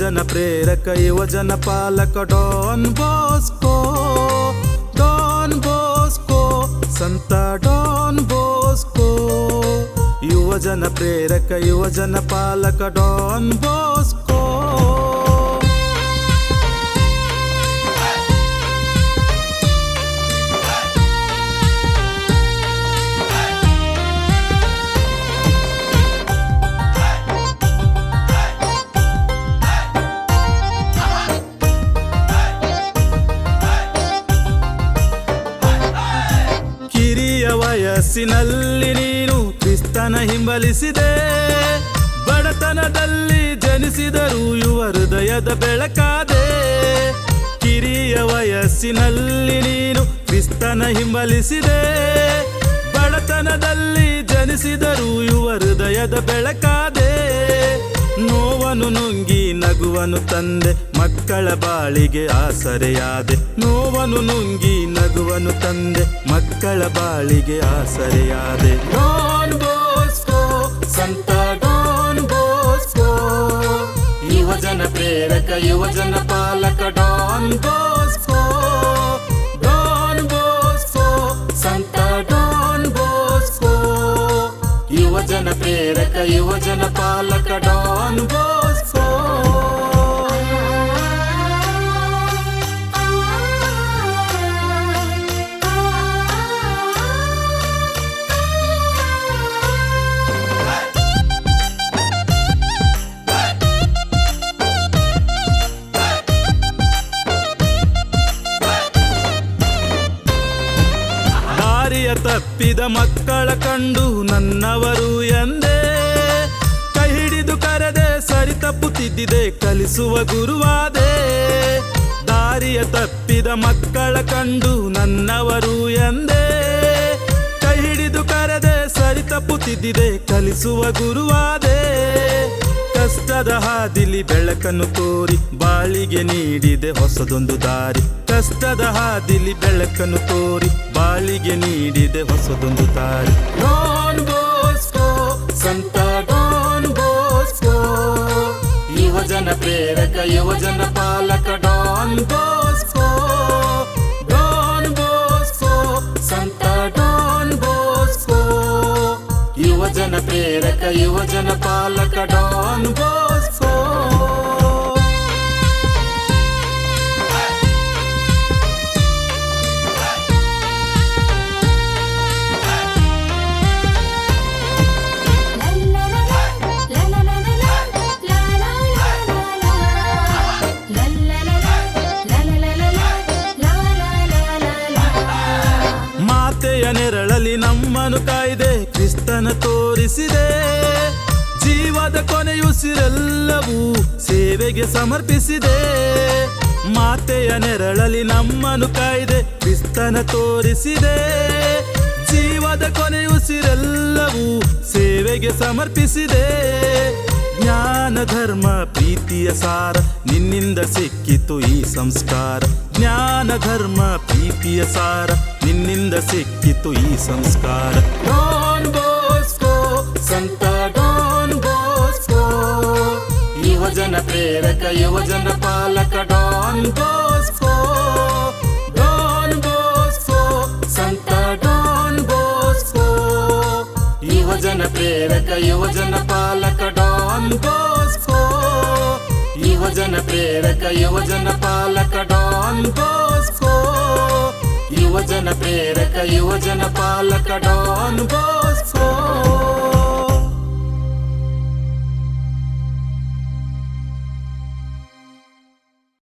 ಯುವಜನ ಪ್ರೇರಕ ಯುವಜನ ಪಾಲಕ ಡಾನ್ ಬೋಸ್ಕೋ ಡಾನ್ ಬೋಸ್ಕೋ ಸಂತ ಡಾನ್ ಬೋಸ್ಕೋ ಯುವಜನ ಪ್ರೇರಕ ಯುವಜನ ಪಾಲಕ ಡಾನ್ ಬೋಸ್ಕೋ ಕಿರಿಯ ವಯಸ್ಸಿನಲ್ಲಿ ನೀನು ಕ್ರಿಸ್ತನ ಹಿಂಬಲಿಸಿದೆ. ಬಡತನದಲ್ಲಿ ಜನಿಸಿದರೂ ಯುವ ಹೃದಯದ ಬೆಳಕಾದೆ. ಕಿರಿಯ ವಯಸ್ಸಿನಲ್ಲಿ ನೀನು ಕ್ರಿಸ್ತನ ಹಿಂಬಲಿಸಿದೆ. ಬಡತನದಲ್ಲಿ ಜನಿಸಿದರೂ ಯುವ ಹೃದಯದ ಬೆಳಕಾದೆ. ನೋವನ್ನು ನುಂಗಿ ನಗುವನು ತಂದೆ, ಮಕ್ಕಳ ಬಾಳಿಗೆ ಆಸರೆಯಾದೆ. ನೋವನು ನುಂಗಿ ನಗುವನು ತಂದೆ, ಮಕ್ಕಳ ಬಾಳಿಗೆ ಆಸರೆಯಾದೆ. ಡಾನ್ ಬೋಸ್ಕೋ, ಸಂತ ಡಾನ್ ಬೋಸ್ಕೋ. ಯುವಜನ ಪ್ರೇರಕ, ಯುವಜನ ಪಾಲಕ, ಡಾನ್ ಬೋಸ್ಕೋ. ಡಾನ್ ಬೋಸ್ಕೋ, ಸಂತ ಡಾನ್ ಬೋಸ್ಕೋ. ಯುವಜನ ಪ್ರೇರಕ, ಯುವಜನ ಪಾಲಕ, ಡಾನ್ ಬೋಸ್ಕೋ. ದಾರಿಯ ತಪ್ಪಿದ ಮಕ್ಕಳ ಕಂಡು ನನ್ನವರು ಎಂದೇ. ಕೈ ಹಿಡಿದು ಕರೆದೆ ಸರಿ ತಪ್ಪು ತಿದ್ದಿದೆ ಕಲಿಸುವ ಗುರುವಾದೆ. ದಾರಿಯ ತಪ್ಪಿದ ಮಕ್ಕಳ ಕಂಡು ನನ್ನವರು ಎಂದೇ. ಕೈ ಹಿಡಿದು ಕರೆದೆ ಸರಿ ತಪ್ಪು ತಿದ್ದಿದೆ ಕಲಿಸುವ ಗುರುವಾದೆ. ಕಷ್ಟದ ಹಾದಿಲಿ ಬೆಳಕನ್ನು ತೋರಿ ಬಾಳಿಗೆ ನೀಡಿದೆ ಹೊಸದೊಂದು ದಾರಿ. ಕಷ್ಟದ ಹಾದಿಲಿ ಬೆಳಕನ್ನು ತೋರಿ ಬಾಳಿಗೆ ನೀಡಿದೆ ಹೊಸದೊಂದು ದಾರಿ. ಡಾನ್ ಬೋಸ್ಕೋ, ಸಂತ ಡಾನ್ ಬೋಸ್ಕೋ. ಯುವಜನ ಪ್ರೇರಕ, ಯುವಜನ ಪಾಲಕ ಡಾನ್ ಬೋಸ್ಕೋ. ಯುವಜನ ಪ್ರೇರಕ ಯುವಜನ ಪಾಲಕ ಡಾನ್ ಮಾತೆಯ ನೆರಳಲ್ಲಿ ನಮ್ಮನ್ನು ಕಾಯ್ದೆ, ಕ್ರಿಸ್ತನ ತೋರಿಸಿದೆ. ಜೀವದ ಕೊನೆಯುಸಿರೆಲ್ಲವೂ ಸೇವೆಗೆ ಸಮರ್ಪಿಸಿದೆ. ಮಾತೆಯ ನೆರಳಲ್ಲಿ ನಮ್ಮನ್ನು ಕಾಯ್ದೆ, ಕ್ರಿಸ್ತನ ತೋರಿಸಿದೆ. ಜೀವದ ಕೊನೆಯುಸಿರೆಲ್ಲವೂ ಸೇವೆಗೆ ಸಮರ್ಪಿಸಿದೆ. ಜ್ಞಾನ ಧರ್ಮ ಪ್ರೀತಿಯ ಸಾರ, ನಿನ್ನಿಂದ ಸಿಕ್ಕಿತು ಈ ಸಂಸ್ಕಾರ. ಜ್ಞಾನ ಧರ್ಮ ಪ್ರೀತಿಯ ಸಾರ, ನಿನ್ನಿಂದ ಸಿಕ್ಕಿತು ಈ ಸಂಸ್ಕಾರ. ಡಾನ್ ಬೋಸ್ಕೋ, ಸಂತ ಡಾನ್ ಬೋಸ್ಕೋ. ಯುವಜನ ಪ್ರೇರಕ ಯುವಜನ ಪಾಲಕ, ಡಾನ್ ಬೋಸ್ಕೋ. ಡಾನ್ ಬೋಸ್ಕೋ, ಸಂತ ಡಾನ್ ಬೋಸ್ಕೋ. ಯುವಜನ ಪ್ರೇರಕ ಯುವಜನ ಯುವಜನ ಪ್ರೇರಕ ಯುವಜನ ಪಾಲಕ ಡಾನ್ ಬೋಸ್ಕೋ ಯುವಜನ ಪ್ರೇರಕ ಯುವಜನ ಪಾಲಕ ಡಾನ್ ಬೋಸ್ಕೋ